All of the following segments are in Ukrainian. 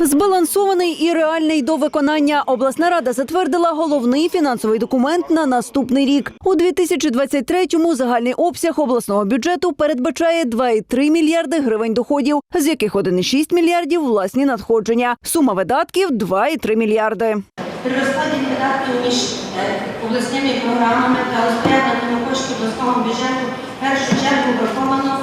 Збалансований і реальний до виконання. Обласна рада затвердила головний фінансовий документ на наступний рік. У 2023-му загальний обсяг обласного бюджету передбачає 2,3 мільярди гривень доходів, з яких 1,6 мільярдів власні надходження. Сума видатків 2,3 мільярди. При розподілі видатків між е, обласними програмами та розпорядниками коштів обласного бюджету першу чергу враховано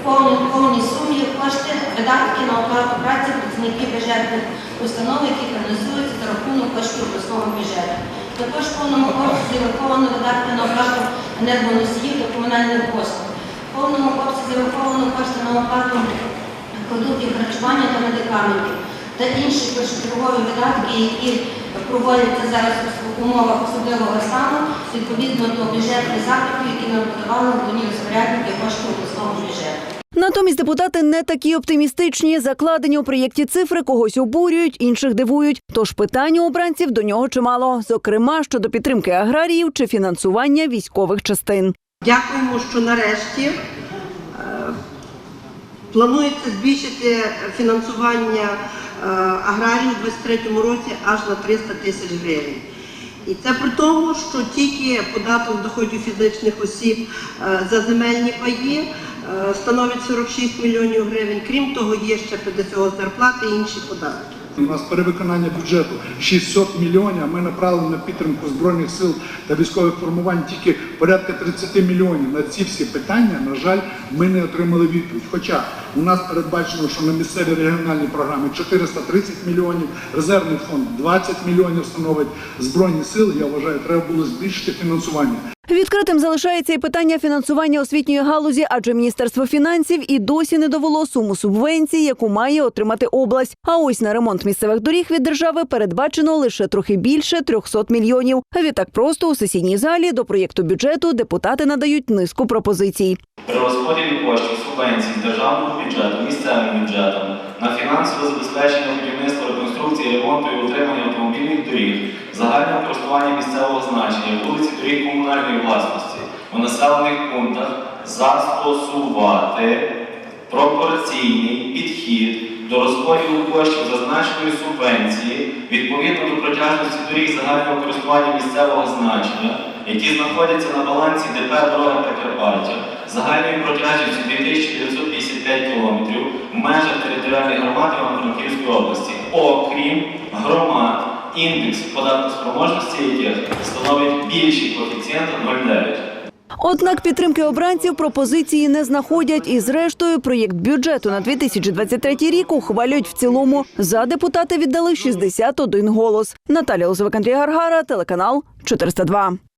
в повній, повній сумі кошти видатки на оплату праці працівників бюджетних установ, які фінансуються за рахунок коштів обласного бюджету. Також в повному обсязі враховано видатки на оплату енергоносіїв та комунальних послуг. В повному обсязі враховано кошти на оплату продуктів харчування та медикаментів та інші першочергові видатки, які проводяться зараз в умовах особливого стану, відповідно до бюджетних запитів, які нам подавали головні розпорядники коштів обласного бюджету. Натомість депутати не такі оптимістичні. Закладені у проєкті цифри когось обурюють, інших дивують. Тож питань у обранців до нього чимало, зокрема щодо підтримки аграріїв чи фінансування військових частин. Дякуємо, що нарешті е, планується збільшити фінансування е, аграрії у 2023 році аж на 300 тисяч гривень. І це при тому, що тільки податок доходів фізичних осіб е, за земельні паї становить 46 мільйонів гривень. Крім того, є ще ПДФО зарплати і інші податки. У нас перевиконання бюджету 600 мільйонів. а Ми направили на підтримку збройних сил та військових формувань тільки порядка 30 мільйонів. На ці всі питання, на жаль, ми не отримали відповідь. Хоча у нас передбачено, що на місцеві регіональні програми 430 мільйонів, резервний фонд 20 мільйонів становить збройні сили. Я вважаю, треба було збільшити фінансування. Відкритим залишається і питання фінансування освітньої галузі, адже міністерство фінансів і досі не довело суму субвенцій, яку має отримати область. А ось на ремонт місцевих доріг від держави передбачено лише трохи більше 300 мільйонів. Відтак просто у сесійній залі до проєкту бюджету депутати надають низку пропозицій. При розподілі коштів субвенцій державного бюджету місцевим бюджетом на фінансове забезпечення будівництва, реконструкції, ремонту і утримання автомобільних доріг, загального користування місцевого значення, вулиці доріг комунальної власності. У населених пунктах застосувати пропорційний підхід до розподілу коштів зазначеної субвенції відповідно до протяжності доріг загального користування місцевого значення, які знаходяться на балансі ДП «Дороги Прикарпаття» загальною протяжністю 2955 км в межах територіальної громади Івано-Франківської області, окрім громад, індекс податкоспроможності яких становить більший коефіцієнт 0,9. Однак підтримки обранців пропозиції не знаходять. І зрештою проєкт бюджету на 2023 рік ухвалюють в цілому. За депутати віддали 61 голос. Наталя Лозовик, Андрій Гаргара, телеканал 402.